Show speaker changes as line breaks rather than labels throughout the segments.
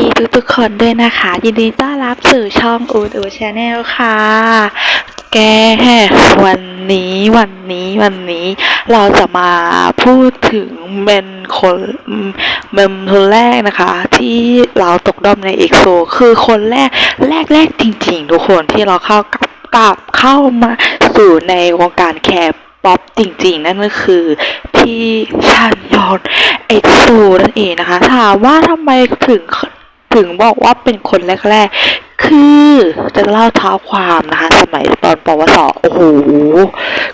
ดีทุกๆคนด้วยนะคะ ยินดีต้อนรับสู่ช่องอูดูชาแนลค่ะ แกวันนี้วันนี้วันนี้ เราจะมาพูดถึงเมนคนเมมคนแรกนะคะ ที่เราตกด้อมในเอกโซคือคนแรกแรกแรกจริง ๆ ทุกคนที่เราเข้ากับกับเข้ามาสู่ในวงการแคร์ป๊อปจริงๆ นั่นก็คือพี่ชันยอนเอ็กโซนั่นเองนะคะ ถามว่าทำไมถึง ถึงบอกว่าเป็นคนแรก ๆ คือจะเล่าเท้าความนะคะ สมัยตอนปวสโอ้โห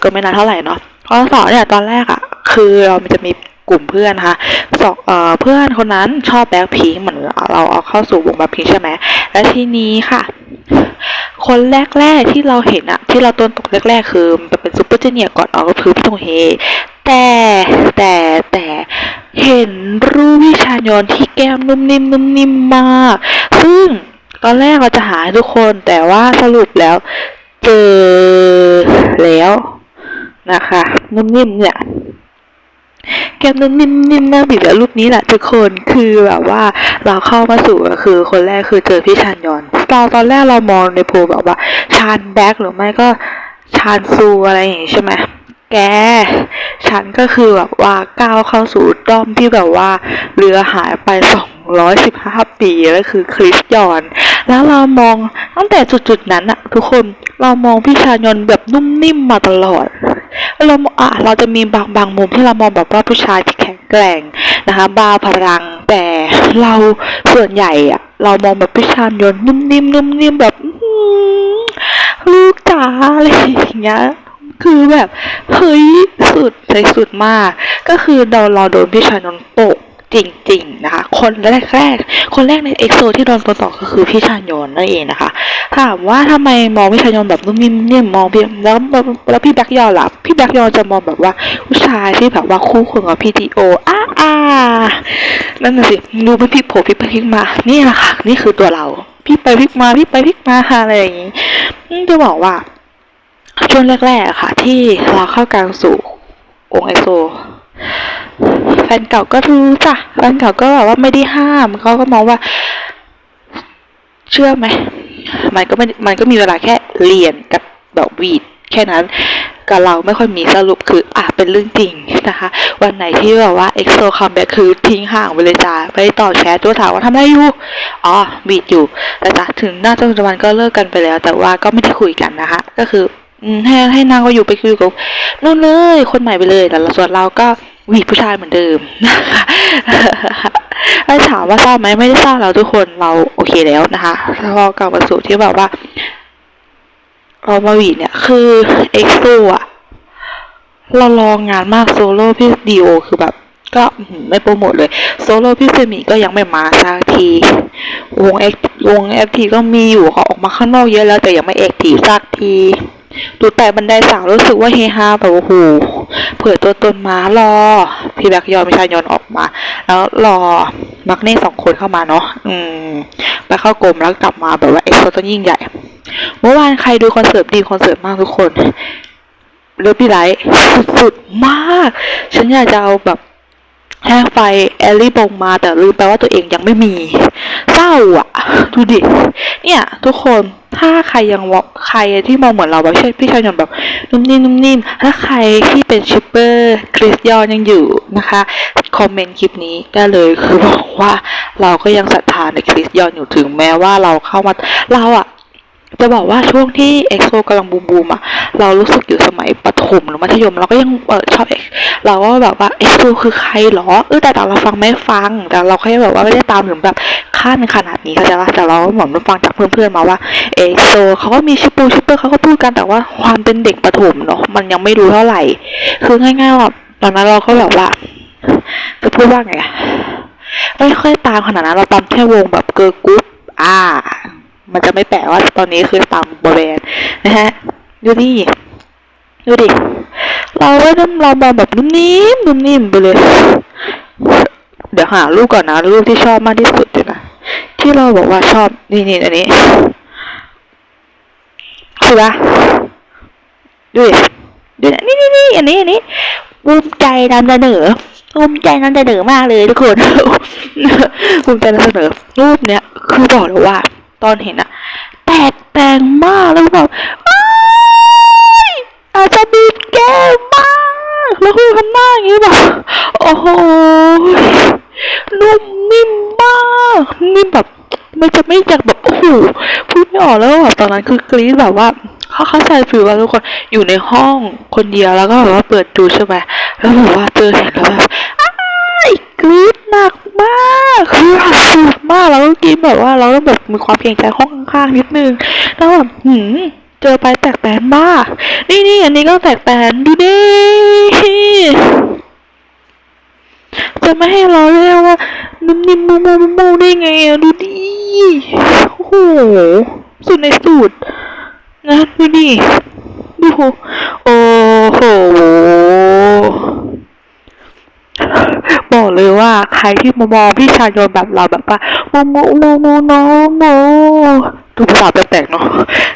ก็ไม่นานเท่าไหร่เนาะปวสเนี่ยตอนแรกอะ่ะ คือเราจะมีกลุ่มเพื่อนนะคะสองเอ่อเพื่อนคนนั้นชอบแบ็คพิงเหมือนเราเอาเข้าสู่วงแบ็คพิงใช่ไหมและทีนี้ค่ะ คนแรกๆที่เราเห็นอะที่เราต้นตกแรกๆ คือมันเป็นซูเปอร์เจเนียร์ก่อนเอาก็คือพี่ตงเฮ แต่แต่แต่เห็นรูปวิชานยนที่แก้มนุ่มนิ่มนุ่มนิ่มมาก ซึ่งตอนแรกเราจะหาให้ทุกคนแต่ว่าสรุปแล้ว เจอแล้วนะคะ นุ่มนิ่มเนี่ย แก้มนุ่มนิ่มนิ่มหน้าบิดแล้วรูปนี้แหละทุกคนคือแบบว่าเราเข้ามาสู่ก็คือคนแรกคือเจอพี่ชานยอนเราตอนแรกเรามองในโพแบบว่าชานแบ็กหรือไม่ก็ชานซูอะไรอย่างงี้ใช่ไหมแก ฉันก็คือแบบว่าก้าวเข้าสู่ด้อมที่แบบว่าเรือหายไปสองร้อยสิบห้าปีแล้วคือคริสยอน แล้วเรามองตั้งแต่จุดๆนั้นอะทุกคนเรามองพี่ชายนแบบนุ่มนิ่มมาตลอดเราอะเราจะมีบางบางมุมที่เรามองแบบว่าผู้ชายที่แข็งแกร่งนะคะบ้าพลังแต่เราส่วนใหญ่อะเรามองแบบพี่ชานยนนุ่มนิ่มนุ่มนิ่มแบบลูกจ๋าอะไรอย่างเงี้ยคือแบบเฮ้ยสุดใจสุดมาก ก็คือเราเราโดนพี่ชานนตก จริงๆนะคะ คนแรกๆคนแรกในเอ็กโซที่โดนตัวต่อก็คือพี่ชานยนนั่นเองนะคะถามว่าทำไมมองพี่ชายอนแบบนุ่มนิ่มเนี่ยมองพี่แล้วแล้วพี่แบ็กยอนล่ะพี่แบ็กยอนจะมองแบบว่าผู้ชายที่แบบว่าคู่ควรกับพี่ดีโออ้าอานั่นน่ะสิดูเป็นพี่โผล่พี่ไปพลิกมา นี่แหละค่ะ นี่คือตัวเรา พี่ไปพลิกมาพี่ไปพลิกมาอะไรอย่างงี้จะบอกว่าช่วงแรกๆค่ะ ที่เราเข้ากลางสู่องค์ไอโซ แฟนเก่าก็รู้จ้ะแฟนเก่าก็แบบว่าไม่ได้ห้ามเขาก็มองว่า เชื่อไหมมันก็ไม่มันก็มีเวลาแค่เรียนกับแบบวีดแค่นั้นกับเราไม่ค่อยมีสรุปคืออะเป็นเรื่องจริงนะคะ วันไหนที่แบบว่าเอ็กโซคัมแบ็คือทิ้งห่างไปเลยจ้าไปต่อแชทตัวถามว่าทำอะไรอยู่ อ๋อวีดอยู่แต่จ้ะถึงหน้าจนปัจจุบันก็เลิกกันไปแล้ว แต่ว่าก็ไม่ได้คุยกันนะคะ ก็คือให้ให้นางก็อยู่ไปคุยกับนู่นเลย คนใหม่ไปเลยแต่ส่วนเราก็ วีดผู้ชายเหมือนเดิมนะคะถ้าถามว่าเศร้าไหมไม่ได้เศร้าแล้วทุกคนเราโอเคแล้วนะคะแล้วพอกลับมาสู่ที่แบบว่าเรามาวีดเนี่ย คือเอ็กโซอะเราลองงานมากโซโล่พี่ดีโอคือแบบ ก็ไม่โปรโมทเลยโซโล่พี่เซมิก็ยังไม่มาสักที วงเอ็กวงเอฟทีก็มีอยู่เขาออกมาข้างนอกเยอะแล้วแต่ยังไม่เอ็กทีสักที ดูแต่บันไดสาวรู้สึกว่าเฮฮาแบบโอ้โหเผื่อตัวตนมารอ พี่แบกยอนม่ใช่ยอนออกมา แล้วรอมักเน่สองคนเข้ามาเนาะอืมไปเข้ากรมแล้วกลับมาแบบว่าเอ็กโซต้องยิ่งใหญ่ เมื่อวานใครดูคอนเสิร์ตดีคอนเสิร์ตมากทุกคนเลิฟพี่ไลท์สุดๆมาก ฉันอยากจะเอาแบบแค่ไฟแอลลี่บงมาแต่ลืมไปว่าตัวเองยังไม่มี เศร้าอะ ดูดิ เนี่ย ทุกคน ถ้าใครยังว่าใครที่มองเหมือนเราแบบเช่นพี่ชายยนแบบนุ่มนิ่มนุ่มนิ่มถ้าใครที่เป็นชิปเปอร์คริสยอนยังอยู่นะคะคอมเมนต์คลิปนี้ได้เลยคือบอกว่าเราก็ยังศรัทธาในคริสยอนอยู่ถึงแม้ว่าเราเข้ามาเราอะจะบอกว่าช่วงที่เอ็กโซกำลังบูมบูมอะเรารู้สึกอยู่สมัยประถมหรือมัธยม เราก็ยังเออชอบ X เราก็แบบว่าเอ็กโซคือใครหรอเออแต่เราฟังไม่ฟังแต่เราแค่แบบว่าไม่ได้ตามถึงแบบขั้นขนาดนี้เข้าใจปะแต่เราเหมือนฟังจากเพื่อนๆมาว่า เอ็กโซเขาก็มีชิปปูชิปเปอร์เขาก็พูดกันแต่ว่าความเป็นเด็กประถมเนาะมันยังไม่รู้เท่าไหร่ คือง่ายๆว่าตอนนั้นเราก็แบบว่าจะพูดว่าไงอะไม่ค่อยตามขนาดนั้นเราตามแค่วงแบบเกิร์ลกรุ๊ปอ่า มันจะไม่แปลกว่าตอนนี้คือตามบริเวณนะฮะดูดิดูดิเราก็ต้องเรามองแบบนุ่มนิ่มนุ่มนิ่มไปเลย เดี๋ยวหารูปก่อนนะรูปที่ชอบมากที่สุดเลยนะที่เราบอกว่าชอบนี่นี่อันนี้ คือปะดูดิดูนี่นี่นี่อันนี้อันนี้ภูมิใจนำเสนอภูมิใจนำเสนอมากเลยทุกคนภูมิใจนำเสนอรูปเนี้ยคือบอกเลยว่า ตอนเห็นอะแตกแต่งมากแล้วแบบอาจจะบีบแก้มมากแล้วคือทำหน้าอย่างนี้แบบโอ้โหนุ่มนิ่มมากนิ่มแบบมันจะไม่จากแบบ ตอนนั้นคือกรี๊ดแบบว่าเขาเข้าใจฟิลว่าทุกคนอยู่ในห้องคนเดียวแล้วก็แบบว่าเปิดดูใช่ไหมแล้วแบบว่าเจอเห็นแล้วแบบกรี๊ดหนักมากคือแบบสุดมากแล้วก็กรี๊ดแบบว่าเราต้องแบบมีความเกรงใจห้องข้างๆนิดนึงแล้วแบบหืมเจอไปแตกแตนมาก นี่นี่อันนี้ก็แตกแตนดูดิจะไม่ให้เราเรียกว่านุ่มนิ่มมูมูมูมูได้ไงอะดูดิโอ้โห สุดในสุดนะดูดิดูโอ้โหบอกเลยว่าใครที่มมองพี่ชายโยนแบบเราแบบว่าโมโมโมโมโนโมดูภาษาแปลกๆเนาะ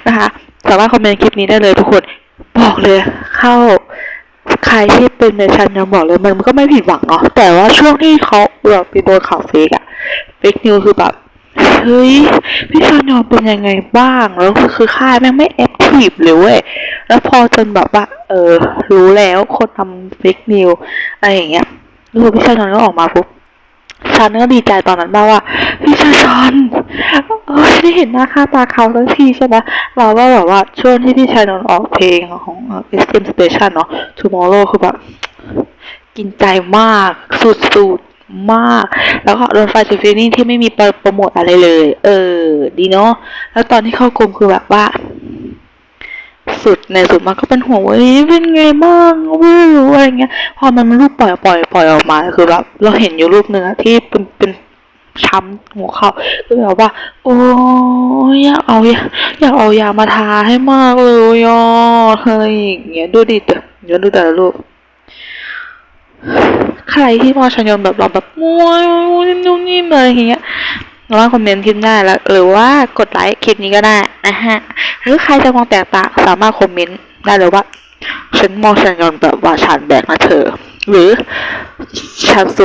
นะคะสามารถคอมเมนต์คลิปนี้ได้เลยทุกคนบอกเลยเข้าใครที่เป็นในชันยังบอกเลยมันมันก็ไม่ผิดหวังเนาะแต่ว่าช่วงที่เขาแบบไปโดนข่าวเฟกอะเฟกนิวคือแบบ เฮ้ย พี่ชานยอนเป็นยังไงบ้าง แล้วคือคือค่ายแม่งไม่แอคทีฟเลยเว้ย แล้วพอจนแบบว่า เออ รู้แล้วคนทำเฟกนิวอะไรอย่างเงี้ยดูพี่ชายอนก็ออกมาปุ๊บฉันก็ดีใจตอนนั้นมากว่าพี่ชายชอนเอ้ยได้เห็นหน้าค่าตาเขาสักทีใช่ไหมเราก็แบบว่าช่วงที่พี่ชายนนออกเพลงของ SM Station เนาะ Tomorrow คือแบบ กินใจมากสุดๆ มาก แล้วก็โดนไฟซูฟินี่ที่ไม่มีโปรโมทอะไรเลย เออ ดีเนาะแล้วตอนที่เข้ากรมคือแบบว่า สุดในสุดมันก็เป็นห่วงว่าเป็นไงบ้างไม่รู้อะไรเงี้ย พอมันรูปปล่อยปล่อยปล่อยออกมาคือแบบเราเห็นอยู่รูปหนึ่งอะที่เป็นเป็นช้ำหัวเข่าคือแบบว่า โอ้ยอยากเอายาอยากเอายามาทาให้มากเลยอะเฮ้ยอย่างเงี้ยดูดิเดี๋ยวเดี๋ยวดูแต่ละรูป ใครที่มองชันยนแบบเราแบบโอ้ยนุ่มนิ่มเลยอย่างเงี้ยเราว่าคอมเมนต์คลิปได้แล้ว หรือว่ากดไลค์คลิปนี้ก็ได้นะฮะ หรือใครจะมองแตกต่างสามารถคอมเมนต์ได้เลยว่า ฉันมองชันยนแบบว่าฉันแบกนะเธอ หรือชันโซ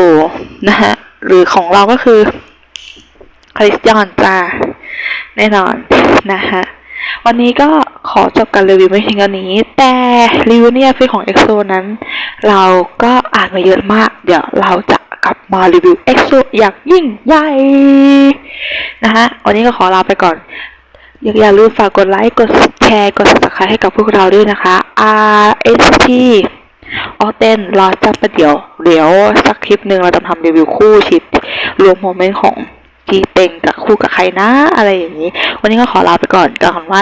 นะฮะ หรือของเราก็คือคริสยอนจ้าแน่นอนนะฮะ วันนี้ก็ อจบการรีวิวไม่เพียงเท่านี้ แต่รีวิวเนี่ยฟีของ EXO นั้น เราก็อ่านมาเยอะมาก เดี๋ยวเราจะกลับมารีวิว EXO อย่างยิ่งใหญ่นะฮะ วันนี้ก็ขอลาไปก่อนอย่าอย่าลืมฝากกดไลค์ กดแชร์ กด subscribe ให้กับพวกเราด้วยนะคะ R S T ออเต้นรอจับประเดี๋ยว เดี๋ยวสักคลิปหนึ่งเราจะทำรีวิวคู่ชิปรวมโมเมนต์ของจีเต็งกับคู่กับใครนะ อะไรอย่างนี้ วันนี้ก็ขอลาไปก่อนกันว่า